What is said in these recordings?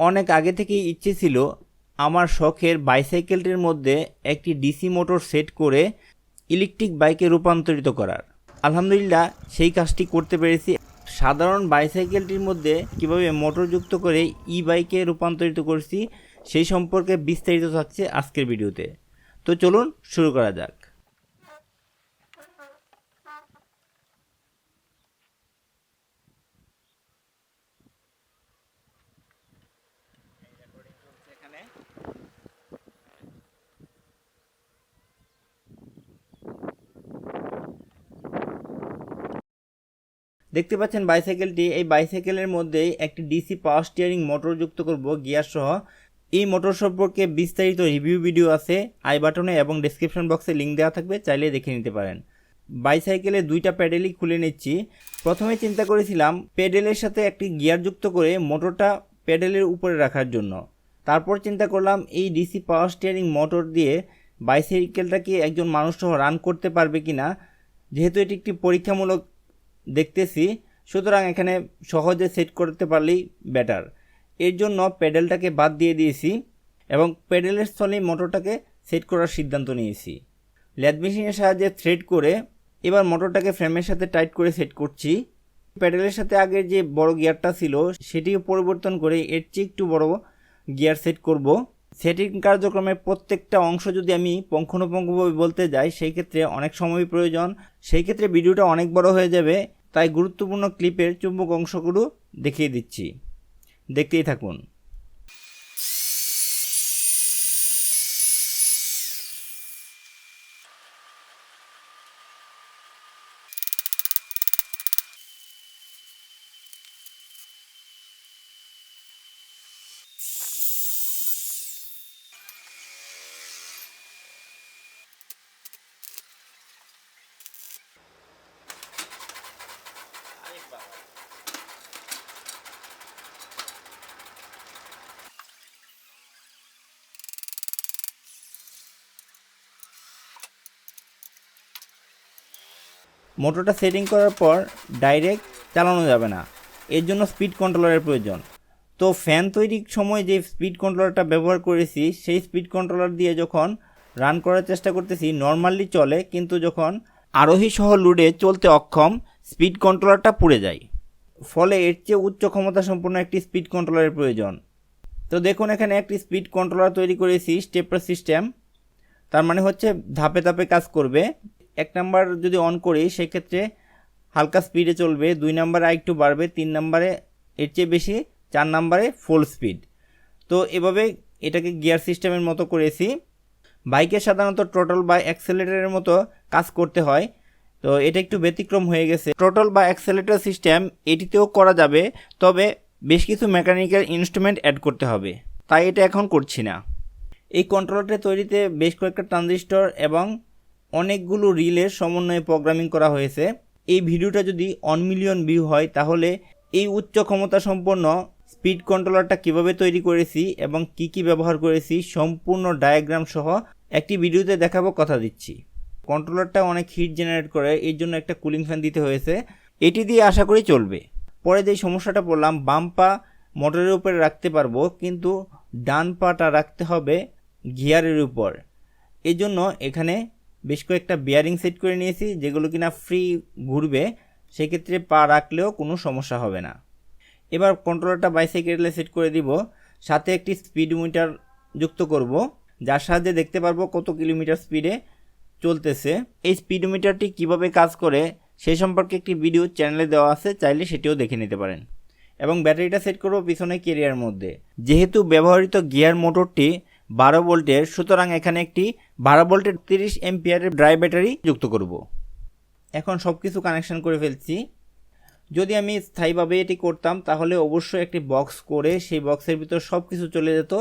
অনেক আগে থেকেই ইচ্ছে ছিল আমার শখের বাইসাইকেলটির মধ্যে একটি ডিসি মোটর সেট করে ইলেকট্রিক বাইকে রূপান্তরিত করার। আলহামদুলিল্লাহ, সেই কাজটি করতে পেরেছি। সাধারণ বাইসাইকেলটির মধ্যে কীভাবে মোটর যুক্ত করে ই বাইকে রূপান্তরিত করছি, সেই সম্পর্কে বিস্তারিত থাকছে আজকের ভিডিওতে। তো চলুন শুরু করা যাক। দেখতে পাচ্ছেন বাইসাইকেলটি এই বাইসাইকেলের মধ্যেই একটি ডিসি পাওয়ার স্টিয়ারিং মোটর যুক্ত করব গিয়ার সহ। এই মোটর সম্পর্কে বিস্তারিত রিভিউ ভিডিও আছে আই বাটনে এবং ডেসক্রিপশন বক্সে লিঙ্ক দেওয়া থাকবে, চাইলে দেখে নিতে পারেন। বাইসাইকেলে দুইটা প্যাডেলই খুলে নিচ্ছি। প্রথমে চিন্তা করেছিলাম প্যাডেলের সাথে একটি গিয়ার যুক্ত করে মোটরটা প্যাডেলের উপরে রাখার জন্য। তারপর চিন্তা করলাম, এই ডিসি পাওয়ার স্টিয়ারিং মোটর দিয়ে বাইসাইকেলটাকে একজন মানুষ সহ রান করতে পারবে কি না যেহেতু এটি একটি পরীক্ষামূলক দেখতেছি, সুতরাং এখানে সহজে সেট করতে পারলেই বেটার এর জন্য প্যাডেলটাকে বাদ দিয়ে দিয়েছি এবং প্যাডেলের স্থলে মোটরটাকে সেট করার সিদ্ধান্ত নিয়েছি। ল্যাদ মেশিনের সাহায্যে থ্রেড করে এবার মোটরটাকে ফ্রেমের সাথে টাইট করে সেট করছি। প্যাডেলের সাথে আগের যে বড় গিয়ারটা ছিল, সেটিও পরিবর্তন করে এর চেয়ে একটু বড় গিয়ার সেট করব। সেটিং কার্যক্রমের প্রত্যেকটা অংশ যদি আমি পঙ্খানুপঙ্খভাবে বলতে যাই, সেই ক্ষেত্রে অনেক সময় প্রয়োজন। সেই ক্ষেত্রে ভিডিওটা অনেক বড় হয়ে যাবে। তাই গুরুত্বপূর্ণ ক্লিপের চুম্বক অংশগুলো দেখিয়ে দিচ্ছি। দেখতেই থাকুন। মোটরটা সেটিং করার পর ডাইরেক্ট চালানো যাবে না। এর জন্য স্পিড কন্ট্রোলারের প্রয়োজন। তো ফ্যান তৈরির সময় যে স্পিড কন্ট্রোলারটা ব্যবহার করেছি, সেই স্পিড কন্ট্রোলার দিয়ে যখন রান করার চেষ্টা করতেছি নর্মালি চলে, কিন্তু যখন আরোহী সহ লুডে চলতে অক্ষম স্পিড কন্ট্রোলারটা পুড়ে যায়। ফলে এর চেয়ে উচ্চ ক্ষমতা সম্পন্ন একটি স্পিড কন্ট্রোলারের প্রয়োজন। তো দেখুন, এখানে একটি স্পিড কন্ট্রোলার তৈরি করেছি স্টেপার সিস্টেম তার মানে হচ্ছে ধাপে ধাপে কাজ করবে। এক নাম্বার যদি অন করি, সেক্ষেত্রে হালকা স্পিডে চলবে, দুই নাম্বারে আরেকটু বাড়বে, তিন নাম্বারে এর চেয়ে বেশি, চার নাম্বারে ফুল স্পিড তো এভাবে এটাকে গিয়ার সিস্টেমের মতো করেছি। বাইকে সাধারণত টোটাল বা অ্যাক্সেলেটারের মতো কাজ করতে হয়। তো এটা একটু ব্যতিক্রম হয়ে গেছে। টোটাল বা অ্যাক্সেলেটার সিস্টেম এটিতেও করা যাবে, তবে বেশ কিছু মেকানিক্যাল ইনস্ট্রুমেন্ট অ্যাড করতে হবে। তাই এটা এখন করছি না। এই কন্ট্রোলারটা তৈরিতে বেশ কয়েকটা ট্রানজিস্টর এবং অনেকগুলো রিলের সমন্বয়ে প্রোগ্রামিং করা হয়েছে। এই ভিডিওটা যদি অন মিলিয়ন ভিউ হয়, তাহলে এই উচ্চ ক্ষমতা সম্পন্ন স্পিড কন্ট্রোলারটা কীভাবে তৈরি করেছি এবং কি কি ব্যবহার করেছি, সম্পূর্ণ ডায়াগ্রাম সহ একটি ভিডিওতে দেখাবো, কথা দিচ্ছি। কন্ট্রোলারটা অনেক হিট জেনারেট করে, এর জন্য একটা কুলিং ফ্যান দিতে হয়েছে। এটি দিয়ে আশা করি চলবে। পরে যে সমস্যাটা বললাম বাম পা মোটরের উপরে রাখতে পারব, কিন্তু ডান পাটা রাখতে হবে গিয়ারের উপর। এজন্য এখানে বেশ কয়েকটা বিয়ারিং সেট করে নিয়েছি, যেগুলো কিনা ফ্রি ঘুরবে, সেক্ষেত্রে পা রাখলেও কোনো সমস্যা হবে না। এবার কন্ট্রোলারটা বাইসাইকেলে সেট করে দিব, সাথে একটি স্পিড মিটার যুক্ত করব, যার সাহায্যে দেখতে পারব কত কিলোমিটার স্পিডে চলতেছে। এই স্পিডোমিটারটি কীভাবে কাজ করে সেই সম্পর্কে একটি ভিডিও চ্যানেলে দেওয়া আছে, চাইলে সেটিও দেখে নিতে পারেন। এবং ব্যাটারিটা সেট করব পিছনে কেরিয়ার মধ্যে। যেহেতু ব্যবহৃত গিয়ার মোটরটি বারো ভোল্টের, সুতরাং এখানে একটি বারো ভোল্টের তিরিশ এমপিয়ারের ড্রাই ব্যাটারি যুক্ত করব। এখন সব কিছু কানেকশন করে ফেলছি। যদি আমি স্থায়ীভাবে এটি করতাম, তাহলে অবশ্যই একটি বক্স করে সেই বক্সের ভিতর সব কিছু চলে যেত,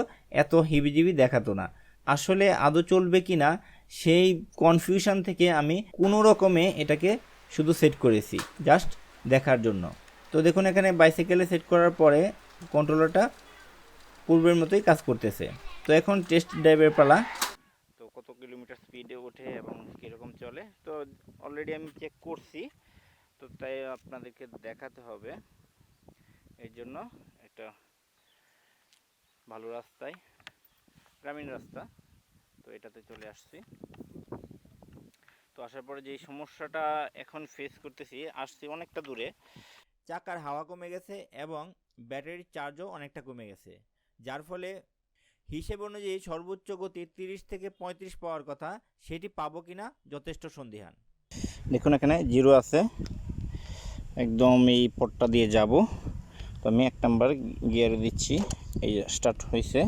এত হিবিজিবি দেখাতো না। আসলে আদৌ চলবে কি না সেই কনফিউশন থেকে আমি কোনো রকমে এটাকে শুধু সেট করেছি জাস্ট দেখার জন্য। তো দেখুন, এখানে বাইসাইকেলে সেট করার পরে কন্ট্রোলারটা পূর্বের মতোই কাজ করতেছে। তো এখন টেস্ট ড্রাইভের পালা। তো কত কিলোমিটার স্পিডে ওঠে এবং কীরকম চলে? তো অলরেডি আমি চেক করছি, তো তাই আপনাদেরকে দেখাতে হবে। এর জন্য একটা ভালো রাস্তায়, গ্রামীণ রাস্তা, তো এটাতে চলে আসছি। তো আসার পরে যেই সমস্যাটা এখন ফেস করতেছি, আসছি অনেকটা দূরে। চাকার হাওয়া কমে গেছে এবং ব্যাটারির চার্জও অনেকটা কমে গেছে। যার ফলে হিসেব অনুযায়ী সর্বোচ্চ গতি তিরিশ থেকে পঁয়ত্রিশ পাওয়ার কথা, সেটি পাবো কিনা যথেষ্ট সন্দিহান। দেখুন এখানে জিরো আছে। একদম এই পটটা দিয়ে যাব। তো আমি এক নাম্বার গিয়ারে দিচ্ছি। এই স্টার্ট হয়েছে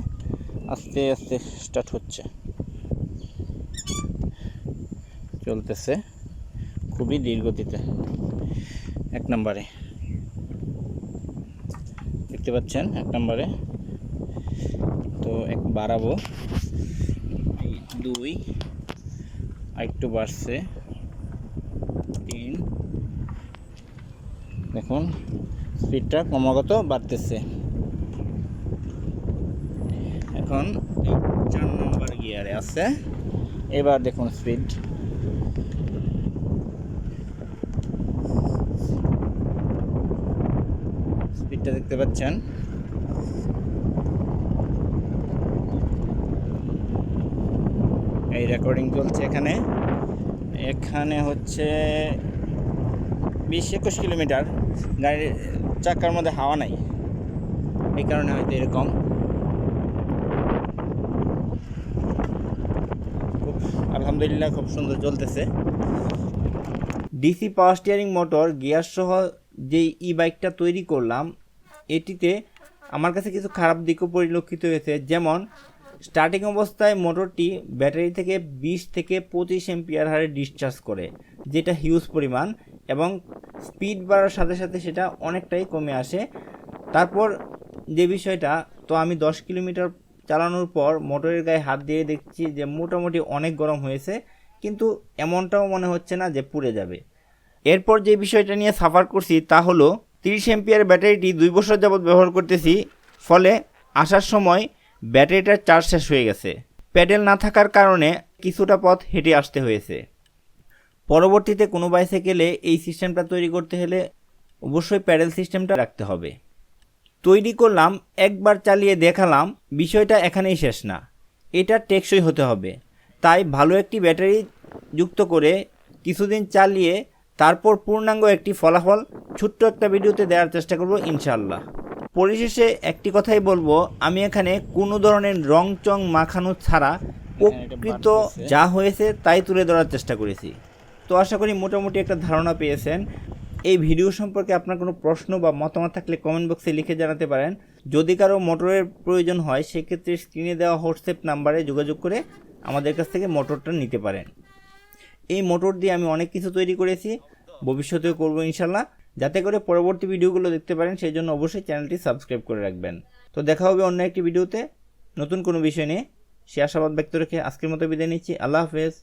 আস্তে আস্তে স্টার্ট হচ্ছে। চলতেছে খুবই ধীর গতিতে এক নম্বরে। দেখতে পাচ্ছেন এক নম্বরে। তো এক বাড়াবো। দুই আরেকটু বাড়ছে। তিন। দেখুন স্পিডটা ক্রমাগত বাড়তেছে। এখন চার নম্বর গিয়ারে আছে। এবার দেখুন স্পিড স্পিডটা দেখতে পাচ্ছেন? এই রেকর্ডিং চলছে এখানে। এখানে হচ্ছে বিশ একুশ কিলোমিটার। গাড়ির চাকার মধ্যে হাওয়া নাই। এই কারণে হয়তো এরকম। খুব, আলহামদুলিল্লাহ খুব সুন্দর চলতেছে। DC power steering motor gear সহ যেই ই বাইকটা তৈরি করলাম, এটিতে আমার কাছে কিছু খারাপ দিকও পরিলক্ষিত হয়েছে। যেমন স্টার্টিং অবস্থায় মোটরটি ব্যাটারি থেকে বিশ থেকে পঁচিশ এম্পিয়ার হারে ডিসচার্জ করে, যেটা হিউজ পরিমাণ এবং স্পিড বাড়ার সাথে সাথে সেটা অনেকটাই কমে আসে। তারপর যে বিষয়টা, তো আমি দশ কিলোমিটার চালানোর পর মোটরের গায়ে হাত দিয়ে দেখছি যে মোটামুটি অনেক গরম হয়েছে, কিন্তু এমনটাও মনে হচ্ছে না যে পুড়ে যাবে। এরপর যে বিষয়টা নিয়ে সাফার করছি তা হলো, তিরিশ এম্পিয়ার ব্যাটারিটি দুই বছর যাবৎ ব্যবহার করতেছি, ফলে আসার সময় ব্যাটারিটার চার্জ শেষ হয়ে গেছে। প্যাডেল না থাকার কারণে কিছুটা পথ হেঁটে আসতে হয়েছে। পরবর্তীতে কোনো বাইসাইকেলে এই সিস্টেমটা তৈরি করতে হলে অবশ্যই প্যাডেল সিস্টেমটা রাখতে হবে। তৈরি করলাম, একবার চালিয়ে দেখালাম, বিষয়টা এখানেই শেষ না। এটা টেকসই হতে হবে। তাই ভালো একটি ব্যাটারি যুক্ত করে কিছুদিন চালিয়ে তারপর পূর্ণাঙ্গ একটি ফলাফল ছোট্ট একটা ভিডিওতে দেওয়ার চেষ্টা করব ইনশাল্লাহ পরিশেষে একটি কথাই বলব আমি এখানে কোনো ধরনের রং চং মাখানো ছাড়া প্রকৃত যা হয়েছে তাই তুলে ধরার চেষ্টা করেছি। তো আশা করি মোটামুটি একটা ধারণা পেয়েছেন। এই ভিডিও সম্পর্কে আপনার কোনো প্রশ্ন বা মতামত থাকলে কমেন্ট বক্সে লিখে জানাতে পারেন। যদি কারও মোটরের প্রয়োজন হয় সেক্ষেত্রে স্ক্রিনে দেওয়া হোয়াটসঅ্যাপ নাম্বারে যোগাযোগ করে আমাদের কাছ থেকে মোটরটা নিতে পারেন। এই মোটর দিয়ে আমি অনেক কিছু তৈরি করেছি। ভবিষ্যতেও করব ইনশাল্লাহ। যাতে করে পরবর্তী ভিডিওগুলো দেখতে পারেন, সেই জন্য অবশ্যই চ্যানেলটি সাবস্ক্রাইব করে রাখবেন। তো দেখা হবে অন্য একটি ভিডিওতে। নতুন কোনো বিষয় নিয়ে। সে আশাবাদ ব্যক্ত রেখে আজকের মতো বিদায় নিচ্ছি। আল্লাহ হাফেজ।